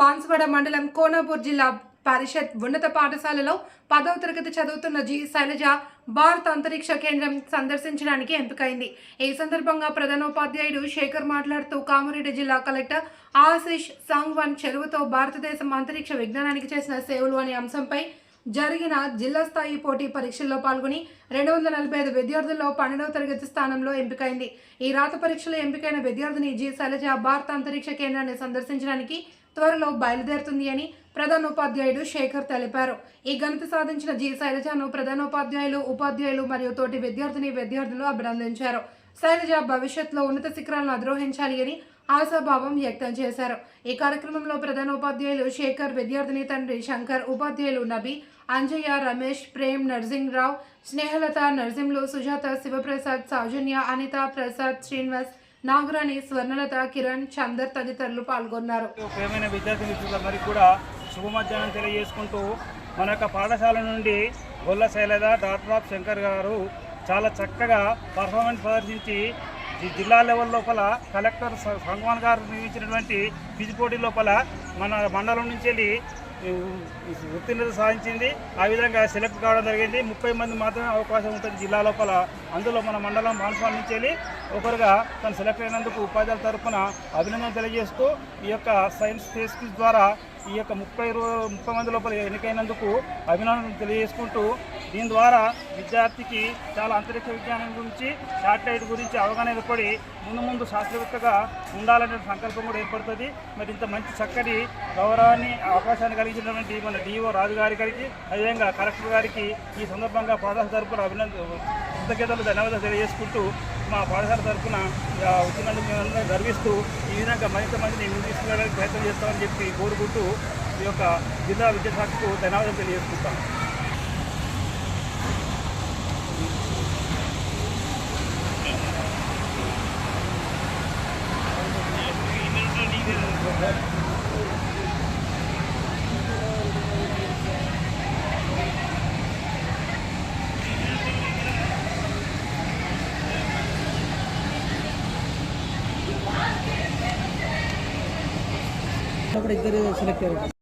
బాన్సువాడ మండలం కోనపూర్ జిల్లా పరిషత్ ఉన్నత పాఠశాలలో పదవ తరగతి చదువుతున్న జి శైలజ భారత అంతరిక్ష కేంద్రం సందర్శించడానికి ఎంపికైంది. ఈ సందర్భంగా ప్రధానోపాధ్యాయుడు శేఖర్ మాట్లాడుతూ కామారెడ్డి జిల్లా కలెక్టర్ ఆశీష్ సాంగ్వాన్ చెరువుతో భారతదేశం అంతరిక్ష విజ్ఞానానికి చేసిన సేవలు అనే అంశంపై జరిగిన జిల్లా స్థాయి పోటీ పరీక్షల్లో పాల్గొని రెండు వందల నలభై ఐదు విద్యార్థుల్లో పన్నెండవ తరగతి స్థానంలో ఎంపికైంది. ఈ రాత పరీక్షలో ఎంపికైన విద్యార్థిని జి శైలజ భారత అంతరిక్ష కేంద్రాన్ని సందర్శించడానికి త్వరలో బయలుదేరుతుంది అని ప్రధానోపాధ్యాయుడు శేఖర్ తెలిపారు. ఈ ఘనత సాధించిన జి. శైలజను ప్రధానోపాధ్యాయులు ఉపాధ్యాయులు మరియు తోటి విద్యార్థిని విద్యార్థులు అభినందించారు. శైలజ భవిష్యత్తులో ఉన్నత శిఖరాలను అధిరోహించాలి అని ఆశాభావం వ్యక్తం చేశారు. ఈ కార్యక్రమంలో ప్రధానోపాధ్యాయులు శేఖర్ విద్యార్థిని తండ్రి శంకర్ ఉపాధ్యాయులు నబి అంజయ్య రమేష్ ప్రేమ్ నర్సింగ్ రావు స్నేహలత నర్సింలు సుజాత శివప్రసాద్ సౌజన్య అనిత ప్రసాద్ శ్రీనివాస్ నాగరాణి స్వర్ణలత కిరణ్ చందర్ తదితరులు పాల్గొన్నారు. ప్రియమైన విద్యార్థి మిత్రులందరికీ కూడా శుభ మధ్యాహ్నం తెలియజేసుకుంటూ మన యొక్క పాఠశాల నుండి గొల్ల శైలజ డాక్టర్ ఆఫ్ శంకర్ గారు చాలా చక్కగా పర్ఫార్మెన్స్ ప్రదర్శించి జిల్లా లెవెల్ లోపల కలెక్టర్ సంగమాన్ గారు నిర్మించినటువంటి క్విజ్ పోటీ లోపల మన మండలం నుంచి వెళ్ళి ఉత్తీర్ణత సాధించింది. ఆ విధంగా సెలెక్ట్ కావడం జరిగింది. ముప్పై మంది మాత్రమే అవకాశం ఉంటుంది జిల్లా లోపల. అందులో మన మండలం మానసాల నుంచి వెళ్ళి ఒకరుగా తను సెలెక్ట్ అయినందుకు ఉపాధ్యాయుల తరఫున అభినందన తెలియజేస్తూ ఈ యొక్క సైన్స్ ఫేస్ ద్వారా ఈ యొక్క ముప్పై ముప్పై మంది లోపల ఎన్నికైనందుకు అభినందనలు తెలియజేసుకుంటూ దీని ద్వారా విద్యార్థికి చాలా అంతరిక్ష విజ్ఞానం గురించి శాటిలైట్ గురించి అవగాహన ఏర్పడి ముందు ముందు శాస్త్రవేత్తగా ఉండాలనే సంకల్పం కూడా ఏర్పడుతుంది. మరి ఇంత మంచి చక్కటి గౌరవాన్ని అవకాశాన్ని కలిగించినటువంటి మన డిఓ రాజు గారి గారికి అదేవిధంగా కలెక్టర్ గారికి ఈ సందర్భంగా పాఠశాల తరపున అభినంద కృతజ్ఞతలు ధన్యవాదాలు తెలియజేసుకుంటూ మా పాఠశాల తరఫున వచ్చినందుకు మేమందరం గర్విస్తూ ఈ విధంగా మరింత మందిని తీసుకురావడానికి ప్రయత్నం చేస్తామని చెప్పి కోరుకుంటూ ఈ యొక్క జిల్లా విద్యాశాఖకు ధన్యవాదాలు తెలియజేసుకుంటాం. വർഷപ്പെടെ ഇద్దര് സെലക്ട് ആയിരുന്നു